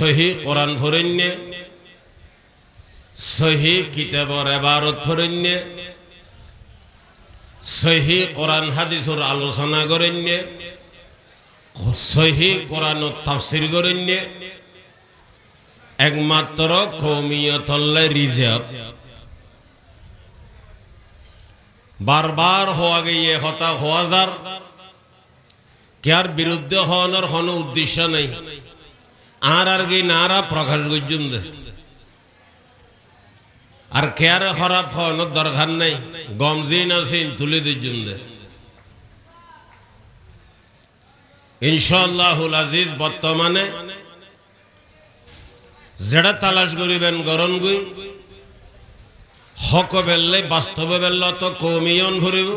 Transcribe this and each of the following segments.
সহি কোরআন ফরণ্যে সহি কিতাবর এবারত ফরণ্যে সহি কোরআন হাদিসর আলোচনা করেন্যে, সহি কোরআন তাফসির করেন্যে, একমাত্র কৌমিয়তল্লে রিজার্ভ বারবার হওয়া গিয়ে হতা হওয়া যার, কেয়ার বিরুদ্ধে হওয়ানোর কোনো উদ্দেশ্য নেই। আর আর গিয়ে নারা প্রকাশ করছুন দে আর কেয়ার খারাপ হওয়ানোর দরকার নেই গমজিন আসিন তুলে দিচ্ছুন দে ইনশাল্লাহুল আজিজ বর্তমানে যেটা তালাশ করিবেন গরম গুই, হক বেললে বাস্তবে বেললে তো কমিয়ন ভরিব।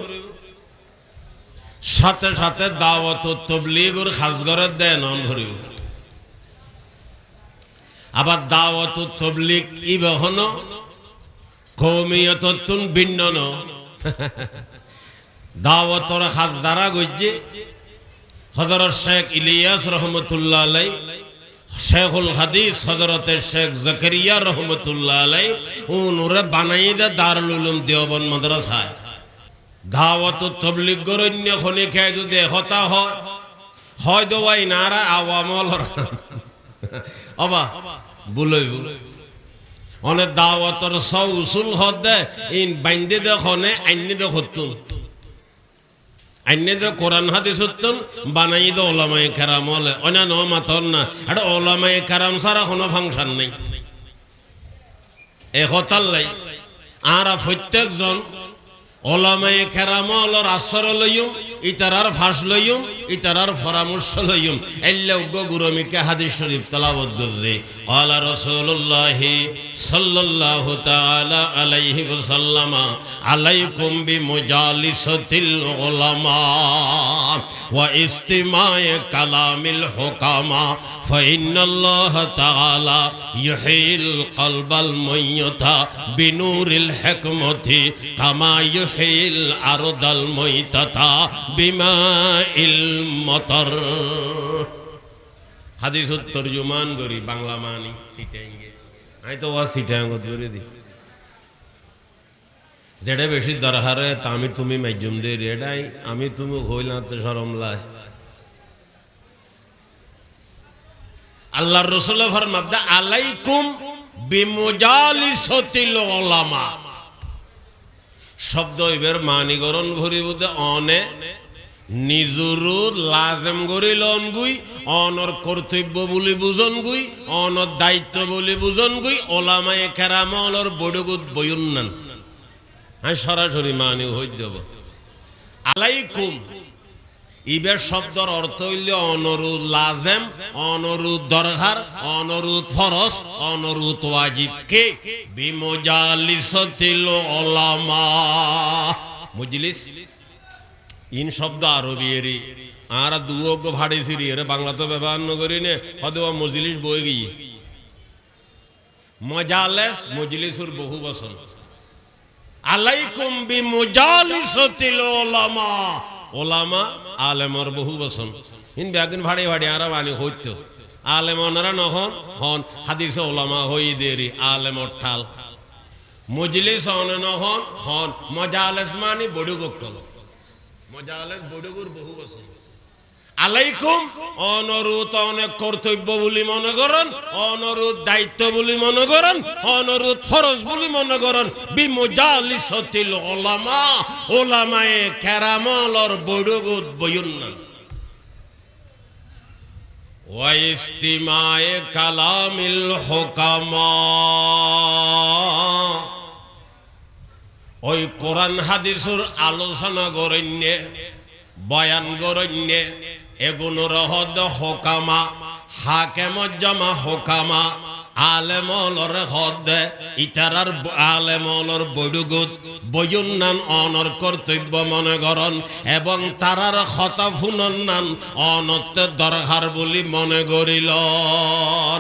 সাথে সাথে দাওয়াত তবলিগুর খাসগরের দেন অন ভরিব। আবার দাওয়াত তবলিগ ই বহন কৌমিয়তন ভিন্ন ন? দাওয়াতর খাস দ্বারা গজ্জে। হজরত শেখ ইলিয়াস রহমতুল্লাহ আলাই, শেখুল হাদিস হজরতের শেখ জকরিয়া রহমতুল্লাহ আলাই, উনুরে বানাই দে দারুল উলুম দেওবন মাদ্রাসায়। দাওয়াত তবলিগ গরণ্য খনি খেয়ে যদি হতা হয় হয় দোয়াই নারা আওয়ামল অবা, বুলই অনেক দাওয়াতর সব উসুল হদ ইন বাইন্দে দে খনে আইনি দে হতুন আইনে দে কোরআন হাদিস হতুন বানাই দে ওলামাই কেরাম হলে অনা ন মাতন না এটা ওলামাই কেরাম সারা কোনো ফাংশন নেই। এ হতাল লাই। আর প্রত্যেকজন অলামায়ে খেরাম অলর আশ্রয় লইম ইতারার ফাঁস লইম ইতারার পরামর্শ লইম এল্লাউগ্য গুরমিকে হাদিস শরীফ তালাবত কররে আলা রসুল্লাহি সাল্লাল্লাহু তাআলা আলাইহি ওয়াসাল্লামা, আলাইকুম বিমুজালিসাতিল উলামা ওয়া ইস্তিমায়ে কালামিল হুকামা ফাইন্নাল্লাহ তাআলা ইহিল কলবাল মুইয়তা বিনুরিল হিকমতি কামা ইউহ يحيي الأرض الميتة بماء المطر হাদিস তর্জমান করি বাংলা মানি সিটাঙ্গে আমি তো ওয়া সিটাঙ্গ করে দি যেটা বেশি দরকারে তা আমি তুমি মাইজুম দে রেডাই আমি তুমি হইলাম তো সরম লাই আল্লাহর রসুল ফরমাবদা আলাইকুম বিমুজালিসতিল উলামা শব্দ এবার মানিকরণ ভরিবুদে অনে। নিজুরু লাজেম গরি লন গুই, অনর কর্তব্য বলি বুঝন গুই, অনর দায়িত্ব বলি বুঝন গুই, ওলামায়ে কেরামলর বড়গুত বয়ুন্নান আমি সরাসরি মানি হই যাব আলাইকুম। ইবের শব্দর অর্থ হইল অনরুদ লাজেম অনরুদ দরকার অনরুদ ফরস অনরুদ ওয়াজিব। কে? বিমজালিসতিল ওলামা মুজলিস, ইন শব্দ আরবি এরি আর দুয়োগ্য ভাড়েছি রে এরে, বাংলা তো ব্যবহার নগরি নে হয়তো মজলিস বই গিয়ে। মজালেস, মজলিসুর বহু বসন আলাইকুম বি মুজালিসাতিল উলামা। ওলামা আলেমর বহু বসন হিনবে একদিন ভাড়ে ভাড়ে আর আনি হইত। আলেম ওনারা নহন হন। হাদিস ওলামা হই দেরি আলেমর ঠাল। মজলিস অনে নহন হন। মজা মজালেস মানি কল মজা আলেস বড়ুগুর বহু বছর আলাইকুম। অনরুত অনেক কর্তব্য বলি মনে করেন অনরুত দায়িত্ব বলি মনে করেন অনরুত ফরজ বলি মনে করেন। বিমজালিসতিল ওলামা ওলামায়ে কেরামলর বড়গুত বয়ুন্না ওয়াইস্তিমায়ে কালামিল হুকামা। ওই কোরআন হাদিসুর আলোচনা গরণ্যে বয়ান গরণ্যে এগুনোর রহদ হোকামা, হাকেম জমা হোকামা, আলেমলর হদ, ইতারার আলেমলর বৈডুগুত, বয়ুন্নান অনর কর্তব্য মনে করন এবং তারার হতাফুনন্নান অনত্য দরহার বলি মনে করিলন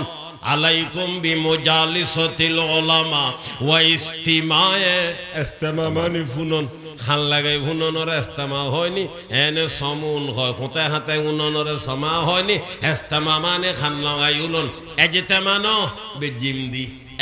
আলাইকুম বিমুজালিসাতিল উলামা ওয়া ইস্তিমায়ে। ইস্তিমা মানে ফুনন খান লাগাই ফুননর এস্তেমা হয়নি এনে সমুন হয় কোথায় হাতে উননর সমা হয়নি। ইস্তিমা মানে খান লাগাই উলন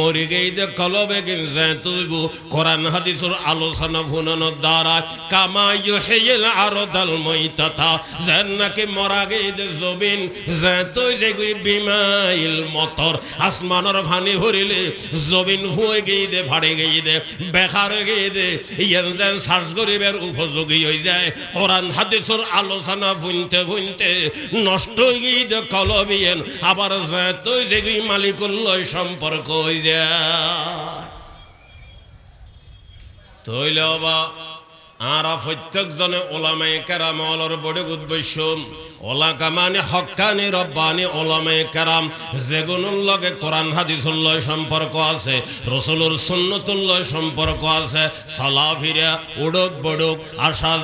মরি গই দে কলবে গিন যে তুইবু কোরআন হাদিসের আলোচনা ভুননের দ্বারা। কামা ইউহিল আরদাল মাইতাতা যেন নাকি মরা গই দে জবিন যে তুই যে গই বিমাইল মতর। আসমানের ভানি ভরিলে জবিন হুয়ে গই দে ভাড়ে দে বেকার দে ইয়েন যেন শ্বাস গরিবের উপযোগী হয়ে যায়। কোরআন হাদিসের আলোচনা ভুনতে ভুনতে নষ্ট হয়ে দে কলবিয়েন। আবার যে তুই যে গই মালিকুল্লয় সম্পর্ক হয়ে যায় তৈল বা আরা প্রত্যেকজনে ওলামায়ে কেরাম অলর বড় উদ্দেশ্য। আছে আছে। বড়ুক, আসা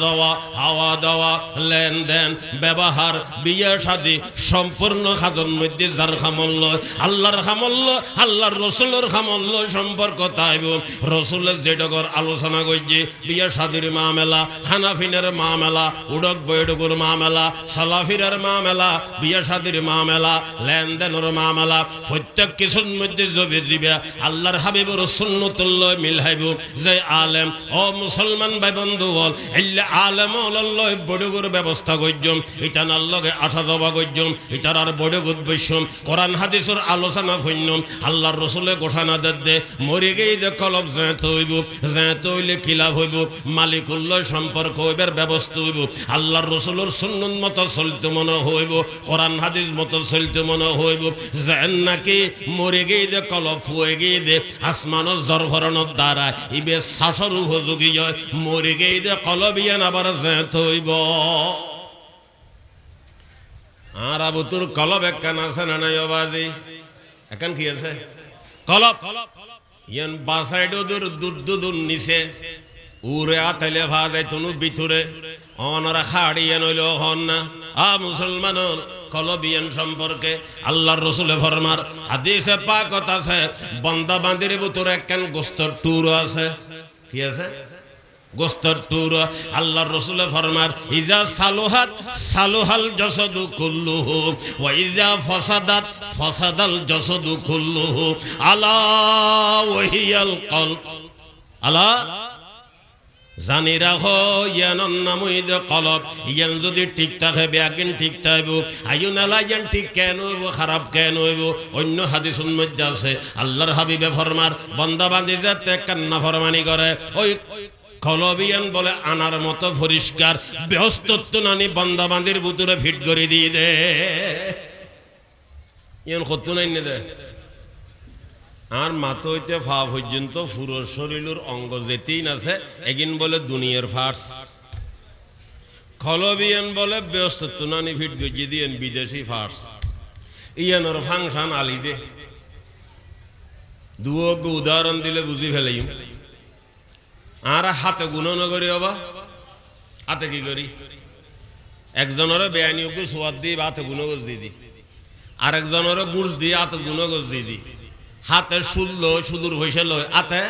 দেওয়া, লেনদেন, ব্যবহার, বিয়ে শাদি, সম্পূর্ণ খাদন মধ্যে যার খামল্য আল্লাহর খামল্য আল্লাহর রসুলের খামল্য সম্পর্ক তাইব রসুলের যেটকর আলোচনা করছে, বিয়ে শাদির মামেলা, হানাফিনের মামেলা, উড়ক বৈডকুর মামেলা সালাফিরের মামেলা, বিয়ে শাদির মামেলা, লেনদেনের মামেলা, প্রত্যেক কিছুর মধ্যে জবে। দিবে আল্লাহর হাবিবুর সুন্নতুল্ল মিলহাইব যে আলেম। ও মুসলমান ভাই বন্ধু বল এলে আলেম বড়গুর ব্যবস্থা করজম এটা নার লগে আঠা দবা করজম এটার আর বড়গুর বৈশ্যম কোরআন হাদিসের আলোচনা ফৈন্যম আল্লাহর রসুলে ঘোষণা দে দে, মরে গেই যে কলব জেঁত হইব, জেঁত হইলে কিলাভ হইব? মালিকুল্লয় সম্পর্ক হইবার ব্যবস্থা হইব। আল্লাহর রসুলের সুন্নত মতো চলতে মনে হইব, কোরআন হাদিস মতো চলতে মনে হইব। যেন নাকি মরে গেই দে কলব ফুয়ে গেই দে আসমানের জরভরণের দ্বারা ইবে শ্বাসর উপযোগী হয়, মরে গেই দে কলবিয়ান আবার জেঁত হইব। আর আবু তোর কলব একখান আছে না নাই অবাজি এখন কি আছে? কলব ইয়ান বাসাইডো দূর দূর দূর নিচে। উরে আতাইলে ভাজাই তনু বিথুরে। অনরা খাড়িয়ে নইল হন না। আ মুসলমানর কলবিয়ান সম্পর্কে আল্লাহর রসুলে ফরমার, হাদিসে পাকত আছে বন্দা বান্দির ভিতরে একখান গোস্তর টুর আছে। কি আছে? গোস্তর টুর। আল্লাহর রসুলে ফরমার, ইজা সালোহাত, সালোহাল জসদু কুল্লুহু, ওয়া ইজা ফসাদাত, ফসাদাল জসদু কুল্লুহু, আলা ওয়াহিয়াল কলব আলা জানি রাখো ইয়ান নামইদ কলব। ইয়ান যদি ঠিক থাকে, বেয়াকিন ঠিক থাকব আইও নালা ইয়ান ঠিক কেন হইব, খারাপ কেন হইব? অন্য হাদিসুন মধ্যে আছে, আল্লাহর হাবিবে ফরমার, বন্দা বান্দি যাতে কান্না ফরমানি করে, ওই কলবিয়ান বলে, আনার মতো পরিষ্কার ব্যস্তত্ব নানি বন্দা বান্দির বুতুরে ফিট করে দিয়ে দে। ইয়ান কত নাই দে। আর মাথা হইতে ফা পর্যন্ত পুরো শরীরের অঙ্গ যেতেই আছে এগিন বলে দুনিয়ার ফার্স। খলবিয়ান বলে ব্যস্ত তুনানি ফিট গজিয়ে দিয়েন বিদেশি ফার্স। ইয়ানোর ফাংশন আলি দে। দুয়োগ উদাহরণ দিলে বুঝি ফেলাই আর হাতে গুণন করি অবা, হাতে কি করি? একজনের বেআইনিকে সোয়াদ দিয়ে হাতে গুণগজ দিয়ে দি। আরেকজনের গুড় দিয়ে হাতে গুণগজ দিয়ে দি। হাতে শুনল, সুদূর হয়েছে লয় আতে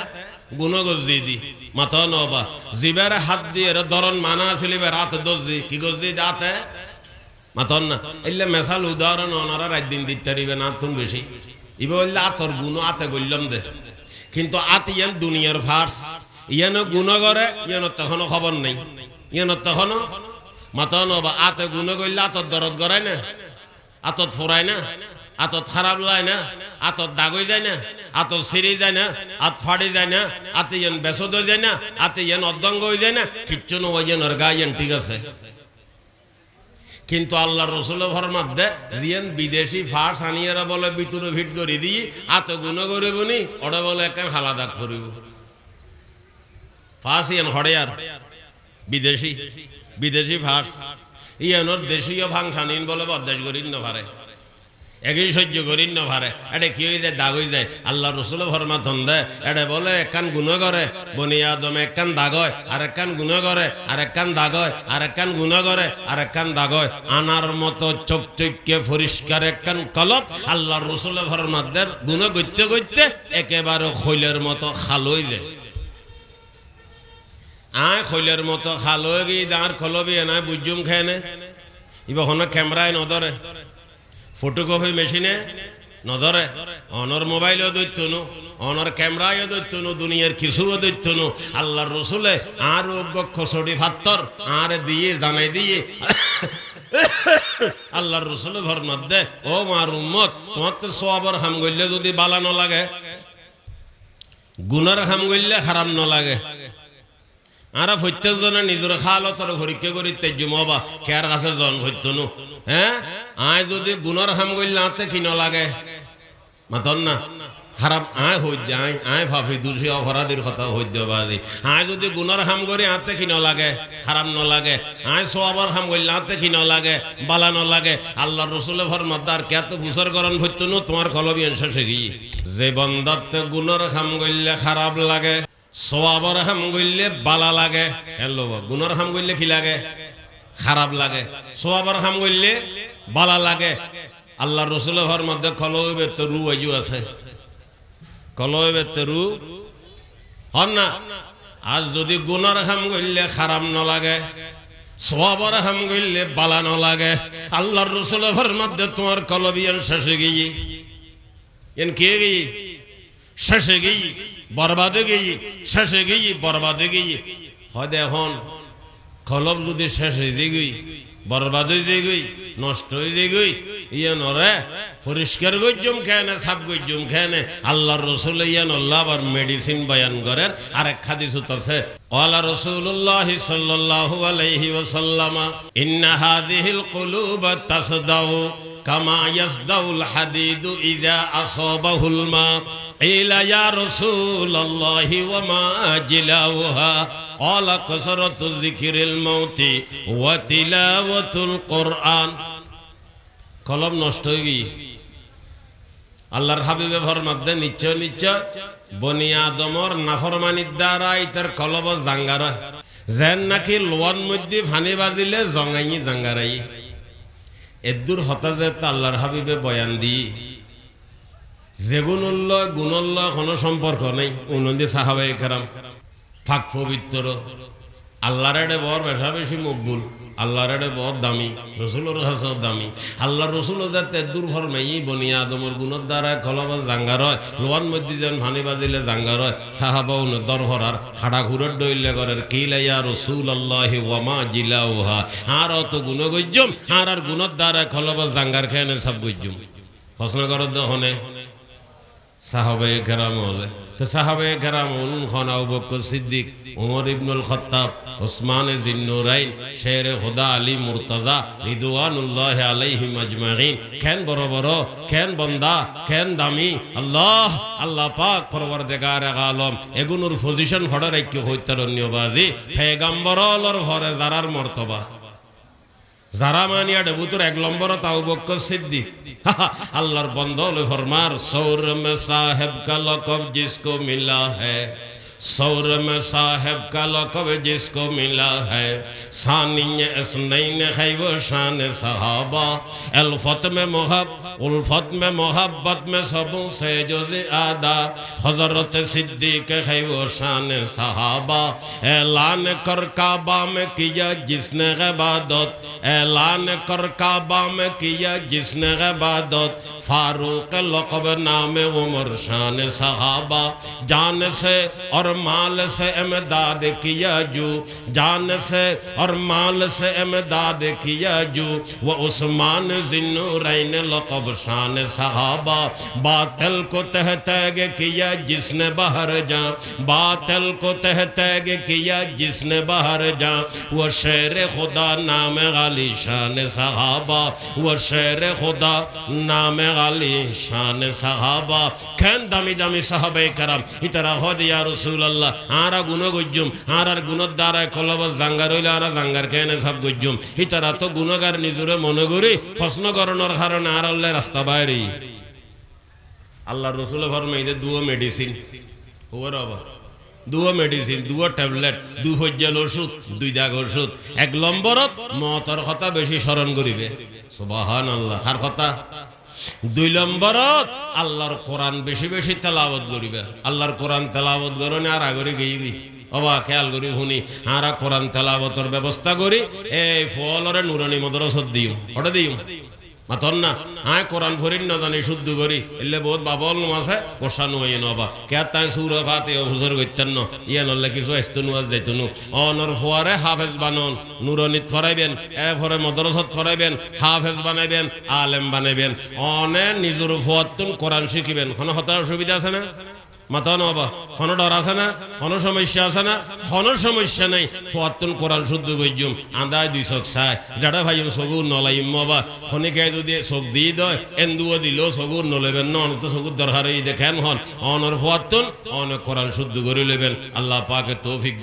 গুণগজ দিয়ে দি। মাথা নবা। জিবের হাত দিয়ে ধরন মানা আছিল এবার হাতে দোষ দি কি গজ দিয়ে হাতে মাথন না। এলে মেশাল উদাহরণ ওনারা রাত দিন দিতে পারিবে না, তুন বেশি। ইবে বললে আতর গুণ, আতে গল্লাম দে। কিন্তু আত ইয়ান দুনিয়ার ফার্স। ইয়ানো গুণ করে, ইয়ানো তখনও খবর নেই। ইয়ানো তখনও মাথা নবা। আতে গুণ করলে আতর দরদ গড়ায় না? আতত ফোরায় না? আতত খারাপ লাগে না, আতত দাগই যায় না, আতত সিঁড়ি যায় না আত ফাড়ি যায় না আতে ইয়ান বেসদ হয়ে যায় না আতে ইয়ান অর্ধঙ্গ হয়ে যায় না, কিচ্ছু নয় ইয়ান ওর গা ঠিক আছে। কিন্তু আল্লাহ রসুল ফরমাত দে জিয়েন বিদেশি ফার্স আনিয়ারা বলে ভিতরে ভিট করে দিই আত গুণ করিব নি ওটা বলে, একা হালা দাগ করিব ফার্স ইয়ান হড়ে আর বিদেশি বিদেশি ফার্স। ইয়ানোর দেশীয় ফাংশন ইন বলে বদাস করিন না পারে একই সহ্য করিন না পারে এটা কি হয়ে যায় দাগ হয়ে যায় আল্লাহ রসুল ফরমা ধন্দে এটা বলে একখান গুণ করে। বনি আদম একখান দাগ হয়। আর একখান গুণ করে। আর একখান দাগ হয়। আর একখান গুণ করে। আর একখান দাগ হয়। আনার মতো চকচকে পরিষ্কার একখান কলপ আল্লাহ রসুল ফরমাদের গুণ করতে করতে একেবারে খৈলের মতো খাল হয়ে যায়। আয় খৈলের মতো খাল হয়ে গিয়ে দাঁড় খলবি এনায় বুঝুম খেয়ে নে। ইবা হন ক্যামেরায় নধরে। ফটোকপি মেশিনে নধরে অনর মোবাইলও দৈত্য নু অনর ক্যামেরায়ও দৈত্য নু দুনিয়ার কিছুও দৈত্য নু আল্লাহর রসুলে আর খসড়ি ফাত্তর, আর দিয়ে, জানাই দিয়ে। আল্লাহর রসুলে ঘর মধ্যে, ও মার উম্মত, তোমার তো সোয়াবর হাম গইলে যদি বালা লাগে, গুনার হাম গইলে খারাপ ন লাগে। আরা প্রত্যেকজনে নিজের খালতর পরীক্ষা করি তেজ মবা খেয়ার কাছে জন হইতনু হ্যাঁ আয় যদি গুণর হাম গইলে আতে কি ন লাগে মাতন না? হারাম আয় হই আয় আয় ভাবি দূষি অপরাধীর কথা হই দে বাদি আয় যদি গুণর হাম করি আতে কি লাগে হারাম ন লাগে আয় সোয়াবার হাম করলে আতে কি লাগে বালা ন লাগে আল্লাহ রসুল ফরমাদার কেত বুসর করন ভৈতনু তোমার কলবি শেষে গিয়ে যে বন্দাতে গুণর হাম করলে খারাপ লাগে। সোয়াবর হাম গইলে বালা লাগে হ্যালো গুণর হাম গইলে কি লাগে? খারাপ লাগে। সোয়াবর হাম গইলে বালা লাগে। আল্লাহ রসুল ঘর মধ্যে কলবে রু আজু আছে। কলবে রু হন না? আর যদি গুণর হাম গইলে খারাপ ন লাগে সোয়াবর হাম গইলে বালা ন লাগে আল্লাহর রসুল ঘর মধ্যে তোমার কলবিয়ান শেষে গিয়ে এন কে গিয়ে শেষে গিয়ে বরবাদে গিয়ে শেষে গিয়ে বরবাদে গিয়ে হয় এখন কলব যদি শেষ হয়ে যায় গই বরবাদ হয়ে যায় গই নষ্ট হয়ে যায় গই ইয়ে নরে পরিষ্কার গজ্জম খেয়ে না সাপ গজ্জম খেয়ে না আল্লাহর রসুল ইয়ান আল্লাহ আবার মেডিসিন বয়ান করেন আরেক হাদিস আছে قال رسول الله صلى الله عليه وسلم إن هذه القلوب تصدع كما يصدع الحديد إذا أصابه الماء قيل يا رسول الله وما جلاؤها قال كسرة ذكر الموت وتلاوة القرآن কলম নষ্ট হয়ে গিয়ে আল্লাহর হাবিবে ফরমাদ্দে নিশ্চয় নিশ্চয় বনি আদমর নাফরমানির দ্বারা ইতার কলব জাঙ্গার যেন নাকি লোয়ার মধ্যে ফানি বাজিলে জঙ্গাই জাঙ্গারাই এদুর হতাজে আল্লাহর হাবিবে বয়ান দি। যে গুণল্লয় গুণল্লয় কোনো সম্পর্ক নেই। উনন্দি সাহাবাই খেরাম ফাঁক পবিত্র আল্লাহর এডে বর বেশা বেশি মকবুল, আল্লাহর এডে বর দামি, রসুলোর কাছেও দামি আল্লাহ রসুল যাতে দূর ফরমেই বনি আদমর গুণর দ্বারা কলব জাঙ্গার হয়, লোয়ান মধ্যে ভানি বাজিলে জাঙ্গার হয়, সাহাবা উন দরহরার খাড়া ঘুরের ডইলে করের কিলাইয়া রসুল আল্লাহ ওয়ামা জিলা ওহা আর অত গুণ গজ্জম আর আর গুণর দ্বারা কলব জাঙ্গার খেয়ে সব গজ্জম। প্রশ্ন করার দহনে সাহাবে কেরাম হলে তো সাহাবে কেরাম হলুন খন বকর সিদ্দিক, উমর ইবনুল খত্তাব ওসমান জিন্নুরাইন শের হুদা আলী মুরতাজা রিদওয়ানুল্লাহ আলাইহিম আজমাইন কেন বড় বড়, কেন বন্দা, কেন দামি? আল্লাহ আল্লাহ পাক পরবর্তীকার আলম, এগুনোর পজিশন হড়ার ঐক্য হইতারণ্যবাজি পেগাম্বরলর ঘরে যারার মর্তবা। যারা মানিয়া ডেবুতর এক নম্বর তাও বক্ক সিদ্ধি আল্লাহর বন্ধ হলো ফরমার সৌর মে সাহেব কা লকব মিলা سورم صاحب کا لقب جس کو ملا ہے، ثانی اسنین خیب شان صحابہ۔ الفت میں محب، الفت میں محبت میں سبوں سے جو زیادہ۔ حضرت صدیق خیب و شان صحابہ۔ اعلان کر کعبہ میں کیا جس نے غبادت اعلان کر کعبہ میں کیا جس نے غبادت فاروق لقب نام عمر شان صحابہ۔ جان سے اور और माल से इमदाद किया जो। जान से और माल से इमदाद किया जो। वो उस्मान जिन लकब शान सहाबा। बातल को तह तैग किया जिसने बाहर जा बातल को तह तैग किया जिसने बाहर जा वो शेर खुदा नाम गाली शान सहाबा। वो शेर खुदा नाम गाली शान सहाबा। खैन दमी दमी साहब करम। इतरा खुद या रसूल রাসূলুল্লাহ আরা গুণ গজ্জুম আর আর গুণর দ্বারা কলব জাঙ্গার হইলে আরা জাঙ্গার কেন সব গজ্জুম। ইতারা তো গুণগার নিজরে মনে করি, প্রশ্ন করণের কারণে আর আল্লাহ রাস্তা বাইরে। আল্লাহ রসুল ফরমে এদের দুও মেডিসিন ওর আবার দুও মেডিসিন দুও ট্যাবলেট দু হজ্জাল ওষুধ, দুই দাগ ওষুধ। এক নম্বরত মতর কথা বেশি স্মরণ করিবে। সুবাহান আল্লাহ কার কথা? দুই নম্বরত, আল্লাহর কোরআন বেশি বেশি তেলাবত করিবে। আল্লাহর কোরআন তেলাবত করনে আর আগরে গেইবি অবা, খেয়াল করি, শুনি। হারা কোরআন তেলাবতর ব্যবস্থা করি, এই ফলরে নুরানি মদরসত দিও। ওটা দিম মাতন না? হ্যাঁ কোরআন ভরিন না জানি, শুদ্ধ করি। এলে বহুত বাবল আছে কোষানো নুয়ে নবা। কে তাই সুর ফাতে হুজুর গইতেন ন। ইয়ে নলে কিছু আসতো নুয়াজ যাইতো নু অনর ফোয়ারে হাফেজ বানন, নুরনিত ফরাইবেন, এ ফরে মদরসত ফরাইবেন, হাফেজ বানাইবেন, আলেম বানাইবেন। অনে নিজের ফোয়াতুন কোরআন শিখিবেন। কোনো হতার অসুবিধা আছে না? মাথা নবা কোনো ডর আছে না? কোনো সমস্যা আছে না? কোনো সমস্যা নেই। ফতুন কোরআন শুদ্ধ গজ্জুম আদায় দুই চোখ চায়। যারা ভাইম সগুর নলাইম মবা খনিকে যদি চোখ দি দয়, এন্দুও দিল সগুর নলেবেন নন তো সগুর দরকার দেখেন হন। অনর ফতুন অনেক কোরআন শুদ্ধ করে লেবেন আল্লাহ পাকে তৌফিক